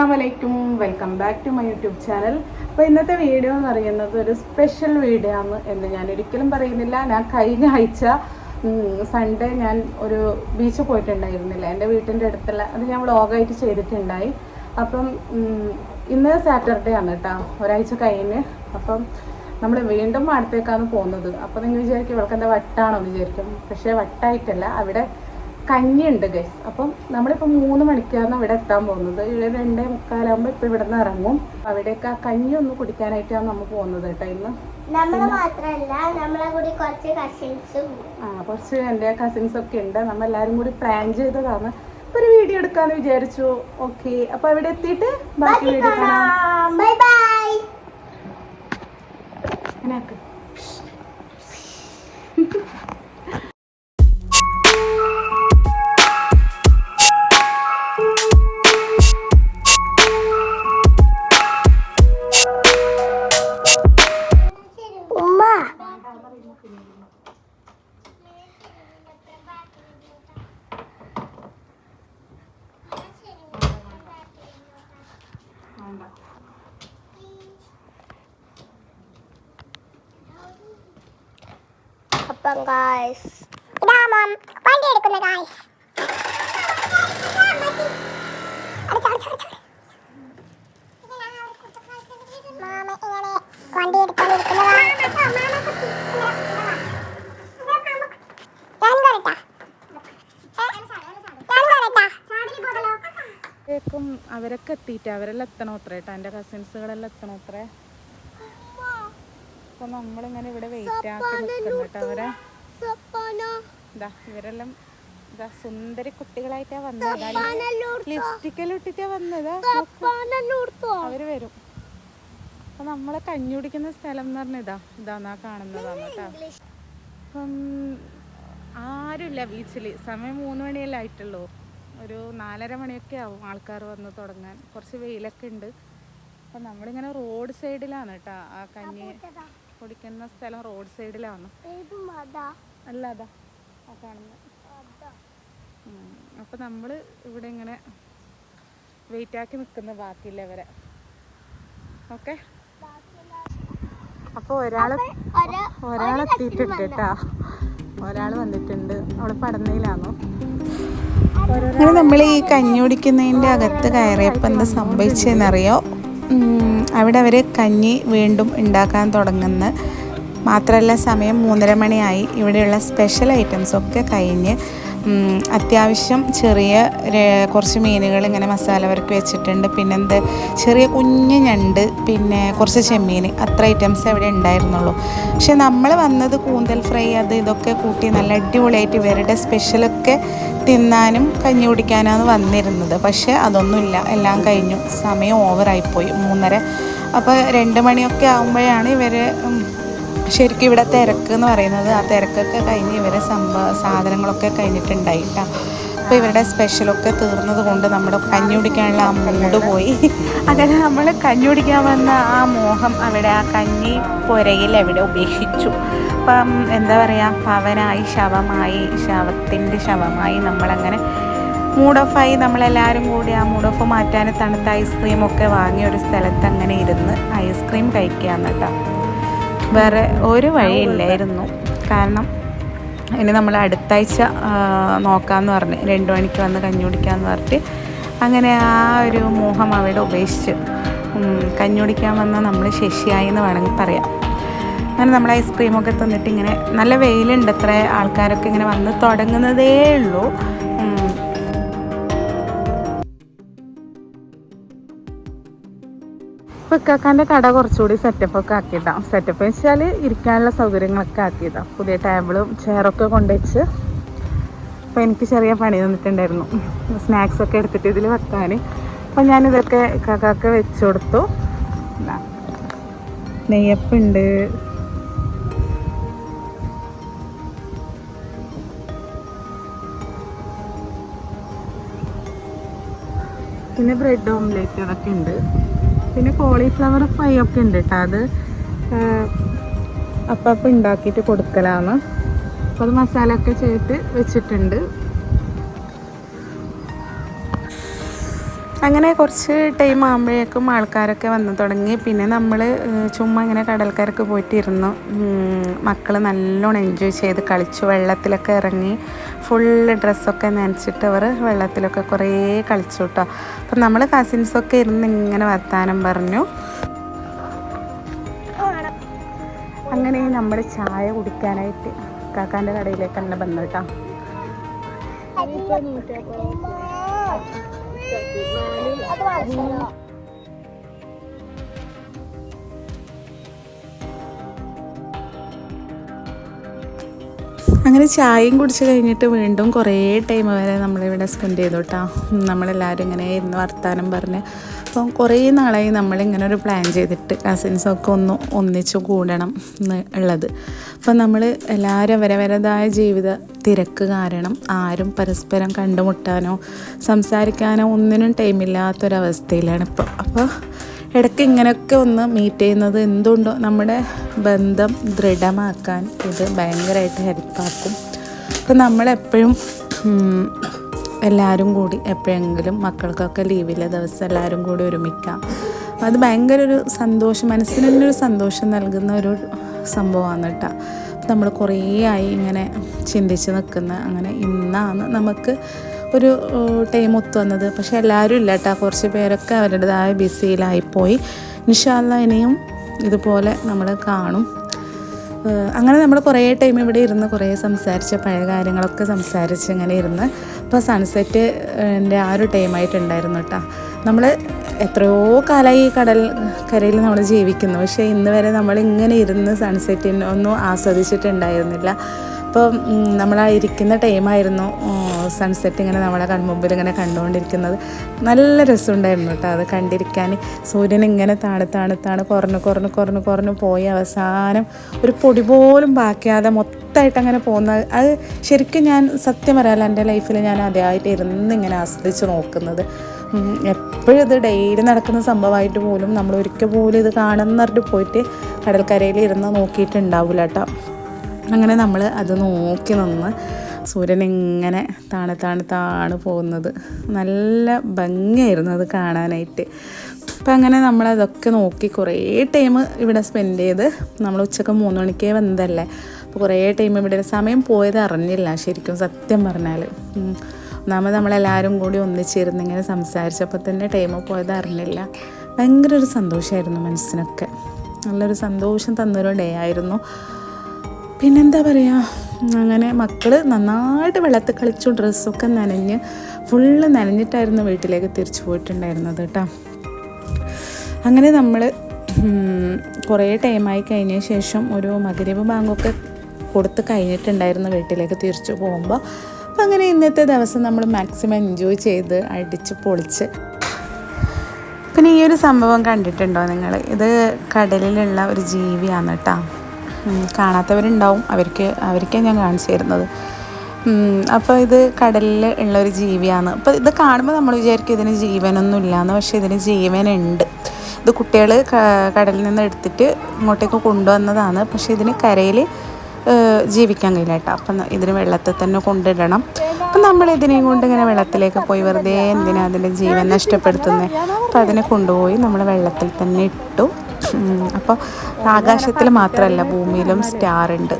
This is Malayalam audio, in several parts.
അസ്സാം വലൈക്കും welcome back to my YouTube channel. അപ്പോൾ ഇന്നത്തെ വീഡിയോ എന്ന് പറയുന്നത് ഒരു സ്പെഷ്യൽ വീഡിയോ ആണ് എന്ന് ഞാൻ ഒരിക്കലും പറയുന്നില്ല. ഞാൻ കഴിഞ്ഞ ആഴ്ച സൺഡേ ഞാൻ ഒരു ബീച്ച് പോയിട്ടുണ്ടായിരുന്നില്ല. എന്റെ വീട്ടിന്റെ അടുത്തുള്ള അത് ഞാൻ വ്ളോഗായിട്ട് ചെയ്തിട്ടുണ്ടായി. അപ്പം ഇന്ന് സാറ്റർഡേ ആണ് കേട്ടോ. ഒരാഴ്ച കഴിഞ്ഞ്. അപ്പം നമ്മൾ വീണ്ടും അടുത്തേക്കാണ് പോകുന്നത്. അപ്പോൾ നിങ്ങൾ വിചാരിക്കും ഇവൾക്ക് എന്താ വട്ടാണോ വിചാരിക്കും. പക്ഷേ വട്ടായിട്ടല്ല. അവിടെ കഞ്ഞിയുണ്ട് ഗൈസ് അപ്പം നമ്മളിപ്പോൾ മൂന്ന് മണിക്കാണ് ഇവിടെ എത്താൻ പോകുന്നത്. ഇവിടെ രണ്ടേ മുക്കാലാകുമ്പോൾ ഇപ്പോൾ ഇവിടെ നിന്ന് ഇറങ്ങും അവിടേക്ക് ആ കഞ്ഞി ഒന്ന് കുടിക്കാനായിട്ടാണ് നമ്മൾ പോകുന്നത് കേട്ടോ ഇന്ന്. നമ്മൾ മാത്രല്ല നമ്മളെ കൂടി കുറച്ച് കസിൻസും ആ കുറച്ച് എന്റെ കസിൻസ് ഒക്കെ ഉണ്ട്. നമ്മൾ എല്ലാവരും കൂടി പ്ലാൻ ചെയ്തതാണ്. അപ്പൊ ഒരു വീഡിയോ എടുക്കാമെന്ന് വിചാരിച്ചു. ഓക്കെ അപ്പോൾ അവിടെ എത്തിയിട്ട് ബാക്കി വീഡിയോ കാണാം. ബൈ ബൈ അപ്പം ഗായ്സ് ഇതാ മാം വണ്ടി എടുക്കുന്ന ഗായ്സ് അവരൊക്കെ എത്തിയിട്ട് അവരെല്ലാം എത്തണം അത്രേ കേട്ടോ എന്റെ കസിൻസുകളെല്ലാം എത്തണം അത്രേ അപ്പോൾ നമ്മളിങ്ങനെ ഇവിടെ വെയിറ്റ് ആക്കി നിൽക്കുന്നു കേട്ടോ അവരെ. ഇതാ ഇവരെല്ലാം ഇതാ സുന്ദരി കുട്ടികളായിട്ടാ വന്നത് ലിപ്സ്റ്റിക്കെല്ലാം ഇട്ടിട്ടാ വന്നത് അവർ വരും. അപ്പൊ നമ്മളെ കഞ്ഞി കുടിക്കുന്ന സ്ഥലം എന്ന് പറഞ്ഞ ഇതാ ഇതാന്നാ കാണുന്നതാണ് കേട്ടോ. അപ്പം ആരുമില്ല ബീച്ചിൽ സമയം മൂന്ന് മണിയല്ലേ ആയിട്ടുള്ളൂ. ഒരു നാലര മണിയൊക്കെ ആവും ആൾക്കാർ വന്ന് തുടങ്ങാൻ. കുറച്ച് വെയിലൊക്കെ ഉണ്ട്. അപ്പം നമ്മളിങ്ങനെ റോഡ് സൈഡിലാണ് കേട്ടോ ആ കഞ്ഞി കുടിക്കുന്ന സ്ഥലം റോഡ് സൈഡിലാണ്. അല്ല അതാ. ആ കാണുന്നത് അപ്പം നമ്മൾ ഇവിടെ ഇങ്ങനെ വെയിറ്റ് ആക്കി നിൽക്കുന്ന ബാക്കിയുള്ളവരെ ഓക്കെ? അപ്പോൾ ഒരാൾ ഒരാളെ എത്തിയിട്ടുണ്ട് കേട്ടാ. ഒരാൾ വന്നിട്ടുണ്ട്. അവൾ പടന്നയിലാണോ നമ്മൾ ഈ കഞ്ഞി കുടിക്കുന്നതിന്റെ അകത്ത് കയറിയപ്പോൾ എന്താ സംഭവിച്ചതെന്നറിയോ അവിടെ അവർ കഞ്ഞി വീണ്ടും ഉണ്ടാക്കാൻ തുടങ്ങുന്നു. മാത്രമല്ല സമയം മൂന്നര മണിയായി. ഇവിടെയുള്ള സ്പെഷ്യൽ ഐറ്റംസ് ഒക്കെ കഴിഞ്ഞ് അത്യാവശ്യം ചെറിയ കുറച്ച് മീനുകൾ ഇങ്ങനെ മസാല വരക്ക് വെച്ചിട്ടുണ്ട്. പിന്നെന്ത് ചെറിയ കുഞ്ഞ് ഞണ്ട് പിന്നെ കുറച്ച് ചെമ്മീൻ. അത്ര ഐറ്റംസ് അവിടെ ഉണ്ടായിരുന്നുള്ളൂ. പക്ഷെ നമ്മൾ വന്നത് കൂന്തൽ ഫ്രൈ അത് ഇതൊക്കെ കൂട്ടി നല്ല അടിപൊളിയായിട്ട് ഇവരുടെ സ്പെഷ്യലൊക്കെ തിന്നാനും കഞ്ഞി കുടിക്കാനാണ് വന്നിരുന്നത്. പക്ഷേ അതൊന്നുമില്ല. എല്ലാം കഴിഞ്ഞു. സമയം ഓവറായിപ്പോയി മൂന്നര. അപ്പോൾ രണ്ട് മണിയൊക്കെ ആകുമ്പോഴാണ് ഇവർ ശരിക്കും ഇവിടെ തിരക്ക് എന്ന് പറയുന്നത് ആ തിരക്കൊക്കെ കഴിഞ്ഞ് ഇവരെ സംഭവ സാധനങ്ങളൊക്കെ കഴിഞ്ഞിട്ടുണ്ടായി അപ്പോൾ ഇവരുടെ സ്പെഷ്യലൊക്കെ തീർന്നത് കൊണ്ട് നമ്മുടെ കഞ്ഞി കുടിക്കാനുള്ള ആ മൂഡ് പോയി. അങ്ങനെ നമ്മൾ കഞ്ഞി കുടിക്കാൻ വന്ന ആ മോഹം അവിടെ ആ കഞ്ഞി പുരയിൽ അവിടെ ഉപേക്ഷിച്ചു. അപ്പം എന്താ പറയുക പവനായി ശവമായി ശവത്തിന്റെ ശവമായി നമ്മളങ്ങനെ മൂഡ് ഓഫായി നമ്മളെല്ലാവരും കൂടി ആ മൂഡ് ഓഫ് മാറ്റാൻ തണുത്ത ഐസ്ക്രീമൊക്കെ വാങ്ങി ഒരു സ്ഥലത്ത് അങ്ങനെ ഇരുന്ന് ഐസ്ക്രീം കഴിക്കുക കേട്ടോ. വേറെ ഒരു വഴിയില്ലായിരുന്നു. കാരണം ഇനി നമ്മൾ അടുത്താഴ്ച നോക്കാമെന്ന് പറഞ്ഞ് രണ്ട് മണിക്ക് വന്ന് കഞ്ഞി കുടിക്കാമെന്ന് പറഞ്ഞിട്ട് അങ്ങനെ ആ ഒരു മോഹം അവിടെ ഉപേക്ഷിച്ച്. കഞ്ഞി കുടിക്കാൻ വന്ന നമ്മൾ ശശിയായി എന്ന് വേണമെങ്കിൽ പറയാം. അങ്ങനെ നമ്മൾ ഐസ്ക്രീമൊക്കെ തന്നിട്ട് ഇങ്ങനെ നല്ല വെയിലുണ്ട് അത്ര ആൾക്കാരൊക്കെ ഇങ്ങനെ വന്ന് തുടങ്ങുന്നതേ ഉള്ളൂ. ഇപ്പൊ ഇക്കാക്കാന്റെ കട കുറച്ചുകൂടി സെറ്റപ്പ് ഒക്കെ ആക്കിയതാ. സെറ്റപ്പ് വെച്ചാൽ ഇരിക്കാനുള്ള സൗകര്യങ്ങളൊക്കെ ആക്കിയതാ. പുതിയ ടേബിളും ചെയറൊക്കെ കൊണ്ടുവച്ച് അപ്പോൾ എനിക്ക് ചെറിയ പണി തന്നിട്ടുണ്ടായിരുന്നു. സ്നാക്സൊക്കെ എടുത്തിട്ട് ഇതിൽ വെക്കാൻ അപ്പോൾ ഞാനിതൊക്കെ ഇക്കാക്കൊക്കെ വെച്ച് കൊടുത്തു. നെയ്യപ്പുണ്ട്. പിന്നെ ബ്രെഡ് ഓംലേറ്റ് അതൊക്കെ ഉണ്ട്. പിന്നെ കോളിഫ്ലവർ ഫ്രൈ ഒക്കെ ഉണ്ട് കേട്ടോ അത് അപ്പം അപ്പം ഉണ്ടാക്കിയിട്ട് കൊടുക്കലാണ് അപ്പോൾ അത് മസാല ഒക്കെ ചേർത്ത് വെച്ചിട്ടുണ്ട്. അങ്ങനെ കുറച്ച് ടൈം ആകുമ്പോഴേക്കും ആൾക്കാരൊക്കെ വന്നു തുടങ്ങി. പിന്നെ നമ്മൾ ചുമ്മാ ഇങ്ങനെ കടൽക്കരക്ക് പോയിട്ടിരുന്നു. മക്കൾ നല്ലോണം എൻജോയ് ചെയ്ത് കളിച്ചു. വെള്ളത്തിലൊക്കെ ഇറങ്ങി ഫുള്ള് ഡ്രസ്സൊക്കെ നനച്ചിട്ട് അവർ വെള്ളത്തിലൊക്കെ കുറേ കളിച്ചു കേട്ടോ അപ്പം നമ്മൾ കസിൻസൊക്കെ ഇരുന്ന് ഇങ്ങനെ വർത്താനം പറഞ്ഞു. അങ്ങനെ നമ്മൾ ചായ കുടിക്കാനായിട്ട് കാക്കാന്റെ കടയിലേക്ക് തന്നെ കേട്ടോ അങ്ങനെ ചായയും കുടിച്ച് കഴിഞ്ഞിട്ട് വീണ്ടും കുറേ ടൈം വരെ നമ്മളിവിടെ സ്പെൻഡ് ചെയ്തു കേട്ടോ നമ്മളെല്ലാവരും ഇങ്ങനെ ഇരുന്ന് വർത്താനം പറഞ്ഞ് അപ്പം കുറേ നാളായി നമ്മളിങ്ങനെ ഒരു പ്ലാൻ ചെയ്തിട്ട് കസിൻസൊക്കെ ഒന്ന് ഒന്നിച്ചു കൂടണം എന്ന് ഉള്ളത്. അപ്പം നമ്മൾ എല്ലാവരും അവരവരതായ ജീവിത തിരക്ക് കാരണം ആരും പരസ്പരം കണ്ടുമുട്ടാനോ സംസാരിക്കാനോ ഒന്നിനും ടൈമില്ലാത്തൊരവസ്ഥയിലാണ് ഇപ്പോൾ അപ്പോൾ ഇടയ്ക്ക് ഇങ്ങനെയൊക്കെ ഒന്ന് മീറ്റ് ചെയ്യുന്നത് എന്തുകൊണ്ടോ നമ്മുടെ ബന്ധം ദൃഢമാക്കാൻ ഇത് ഭയങ്കരമായിട്ട് ഹെൽപ്പാക്കും അപ്പം നമ്മളെപ്പോഴും എല്ലാവരും കൂടി എപ്പോഴെങ്കിലും മക്കൾക്കൊക്കെ ലീവില്ല ദിവസം എല്ലാവരും കൂടി ഒരുമിക്കാം. അത് ഭയങ്കര ഒരു സന്തോഷം മനസ്സിന് തന്നെ ഒരു സന്തോഷം നൽകുന്ന ഒരു സംഭവമാണ് കേട്ടോ. നമ്മൾ കുറേ ആയി ഇങ്ങനെ ചിന്തിച്ച് നിൽക്കുന്ന അങ്ങനെ ഇന്നാണ് നമുക്ക് ഒരു ടൈം ഒത്തു വന്നത്. പക്ഷെ എല്ലാവരും ഇല്ല കേട്ടോ. കുറച്ച് പേരൊക്കെ അവരുടേതായ ബിസിയിലായിപ്പോയി ഇൻഷാല്ല ഇനിയും ഇതുപോലെ നമ്മൾ കാണും. അങ്ങനെ നമ്മൾ കുറേ ടൈം ഇവിടെ ഇരുന്ന് കുറേ സംസാരിച്ച് പഴയ കാര്യങ്ങളൊക്കെ സംസാരിച്ച് ഇങ്ങനെ ഇരുന്ന് ഇപ്പോൾ സൺസെറ്റ് എന്റെ ആ ഒരു ടൈമായിട്ടുണ്ടായിരുന്നു കേട്ടോ നമ്മൾ എത്രയോ കാലമായി ഈ കടൽ കരയിൽ നമ്മൾ ജീവിക്കുന്നു. പക്ഷേ ഇന്ന് വരെ നമ്മൾ ഇങ്ങനെ ഇരുന്ന് സൺസെറ്റിനൊന്നും ആസ്വദിച്ചിട്ടുണ്ടായിരുന്നില്ല. അപ്പോൾ നമ്മൾ ആ ഇരിക്കുന്ന ടൈമായിരുന്നു സൺസെറ്റ് ഇങ്ങനെ നമ്മളെ കൺമുമ്പിൽ ഇങ്ങനെ കണ്ടുകൊണ്ടിരിക്കുന്നത് നല്ല രസമുണ്ടായിരുന്നു കേട്ടോ അത് കണ്ടിരിക്കാൻ സൂര്യൻ ഇങ്ങനെ താണു താണ് കുറഞ്ഞു കുറഞ്ഞ് കുറഞ്ഞ് കുറഞ്ഞ് കുറഞ്ഞ് പോയി അവസാനം ഒരു പൊടി പോലും ബാക്കിയാതെ മൊത്തമായിട്ട് അങ്ങനെ പോകുന്ന അത് ശരിക്കും ഞാൻ സത്യം പറയാമല്ലോ എന്റെ ലൈഫിൽ ഞാൻ ആദ്യമായിട്ട് ഇരുന്ന് ഇങ്ങനെ ആസ്വദിച്ച് നോക്കുന്നത്. എപ്പോഴും ഇത് ഡെയിലി നടക്കുന്ന സംഭവമായിട്ട് പോലും നമ്മൾ ഒരിക്കൽ പോലും ഇത് കാണുന്നവരുടെ പോയിട്ട് കടൽക്കരയിൽ ഇരുന്ന് നോക്കിയിട്ടുണ്ടാവില്ല കേട്ടോ അങ്ങനെ നമ്മൾ അത് നോക്കി നിന്ന് സൂര്യൻ ഇങ്ങനെ താണു താണു താണു പോകുന്നത്. നല്ല ഭംഗിയായിരുന്നു അത് കാണാനായിട്ട്. അപ്പം അങ്ങനെ നമ്മളതൊക്കെ നോക്കി കുറേ ടൈം ഇവിടെ സ്പെൻഡ് ചെയ്ത് നമ്മൾ ഉച്ചയ്ക്ക് മൂന്ന് മണിക്കേ വന്നതല്ലേ? അപ്പോൾ കുറേ ടൈം ഇവിടെ സമയം പോയത് അറിഞ്ഞില്ല ശരിക്കും സത്യം പറഞ്ഞാൽ. ഒന്നാമത് നമ്മളെല്ലാവരും കൂടി ഒന്നിച്ചിരുന്ന് ഇങ്ങനെ സംസാരിച്ചപ്പോൾ തന്നെ ടൈം പോയത് അറിഞ്ഞില്ല. ഭയങ്കര ഒരു സന്തോഷമായിരുന്നു മനസ്സിനൊക്കെ. നല്ലൊരു സന്തോഷം തന്നൊരു ഡേ ആയിരുന്നു. പിന്നെന്താ പറയുക അങ്ങനെ മക്കൾ നന്നായിട്ട് വെള്ളത്തിൽ കളിച്ചു ഡ്രസ്സൊക്കെ നനഞ്ഞ് ഫുള്ള് നനഞ്ഞിട്ടായിരുന്നു വീട്ടിലേക്ക് തിരിച്ചു പോയിട്ടുണ്ടായിരുന്നത് കേട്ടോ അങ്ങനെ നമ്മൾ കുറേ ടൈമായി കഴിഞ്ഞ ശേഷം ഒരു മകരീവ് ബാങ്കൊക്കെ കൊടുത്ത് കഴിഞ്ഞിട്ടുണ്ടായിരുന്നു വീട്ടിലേക്ക് തിരിച്ചു പോകുമ്പോൾ അപ്പം അങ്ങനെ ഇന്നത്തെ ദിവസം നമ്മൾ മാക്സിമം എൻജോയ് ചെയ്ത് അടിച്ച് പൊളിച്ച്. പിന്നെ ഈ ഒരു സംഭവം കണ്ടിട്ടുണ്ടോ നിങ്ങൾ ഇത് കടലിലുള്ള ഒരു ജീവിയാണ് കേട്ടോ കാണാത്തവരുണ്ടാവും. അവർക്ക് അവർക്കാണ് ഞാൻ കാണിച്ചു തരുന്നത്. അപ്പോൾ ഇത് കടലിൽ ഉള്ള ഒരു ജീവിയാണ്. അപ്പോൾ ഇത് കാണുമ്പോൾ നമ്മൾ വിചാരിക്കും ഇതിന് ജീവനൊന്നും ഇല്ലയെന്ന് പക്ഷേ ഇതിന് ജീവനുണ്ട്. ഇത് കുട്ടികൾ കടലിൽ നിന്ന് എടുത്തിട്ട് ഇങ്ങോട്ടേക്ക് കൊണ്ടുവന്നതാണ്. പക്ഷേ ഇതിന് കരയിൽ ജീവിക്കാൻ കഴിയില്ല കേട്ടോ. അപ്പം ഇതിന് വെള്ളത്തിൽ തന്നെ കൊണ്ടിടണം. അപ്പം നമ്മൾ ഇതിനെയും കൊണ്ട് ഇങ്ങനെ വെള്ളത്തിലേക്ക് പോയി വെറുതെ എന്തിനാ അതിന്റെ ജീവൻ നഷ്ടപ്പെടുത്തുന്നത് അപ്പം അതിനെ കൊണ്ടുപോയി നമ്മൾ വെള്ളത്തിൽ തന്നെ ഇട്ടു. അപ്പോൾ ആകാശത്തിൽ മാത്രമല്ല ഭൂമിയിലും സ്റ്റാർ ഉണ്ട്.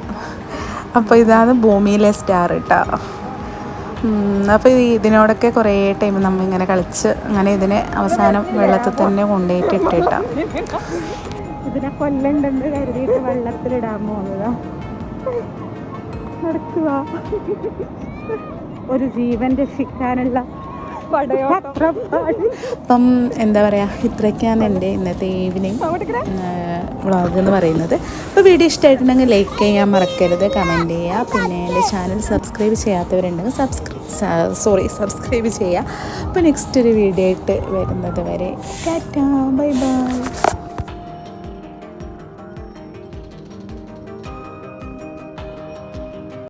അപ്പോൾ ഇതാണ് ഭൂമിയിലെ സ്റ്റാർ കേട്ടോ അപ്പോൾ ഇതിനോടൊക്കെ കുറേ ടൈം നമ്മൾ ഇങ്ങനെ കളിച്ച് അങ്ങനെ ഇതിനെ അവസാനം വെള്ളത്തിൽ തന്നെ കൊണ്ടുപോയിട്ട് ഇട്ടിട്ടാ. ഇതിനെ കൊല്ലണ്ടെന്ന് കരുതിയിട്ട് വെള്ളത്തിലിടാൻ പോകുന്നതാ ഒരു ജീവൻ രക്ഷിക്കാനുള്ള അപ്പം എന്താ പറയാ ഇത്രയൊക്കെയാണ് എന്റെ ഇന്നത്തെ ഈവനിങ് വ്ളോഗ് എന്ന് പറയുന്നത്. അപ്പോൾ വീഡിയോ ഇഷ്ടമായിട്ടുണ്ടെങ്കിൽ ലൈക്ക് ചെയ്യാൻ മറക്കരുത് കമന്റ് ചെയ്യുക. പിന്നെ എന്റെ ചാനൽ സബ്സ്ക്രൈബ് ചെയ്യാത്തവരുണ്ടെങ്കിൽ സബ്സ്ക്രൈബ് സോറി സബ്സ്ക്രൈബ് ചെയ്യുക. അപ്പോൾ നെക്സ്റ്റ് ഒരു വീഡിയോ ആയിട്ട് വരുന്നത് വരെ ടാറ്റാ ബൈ ബൈ.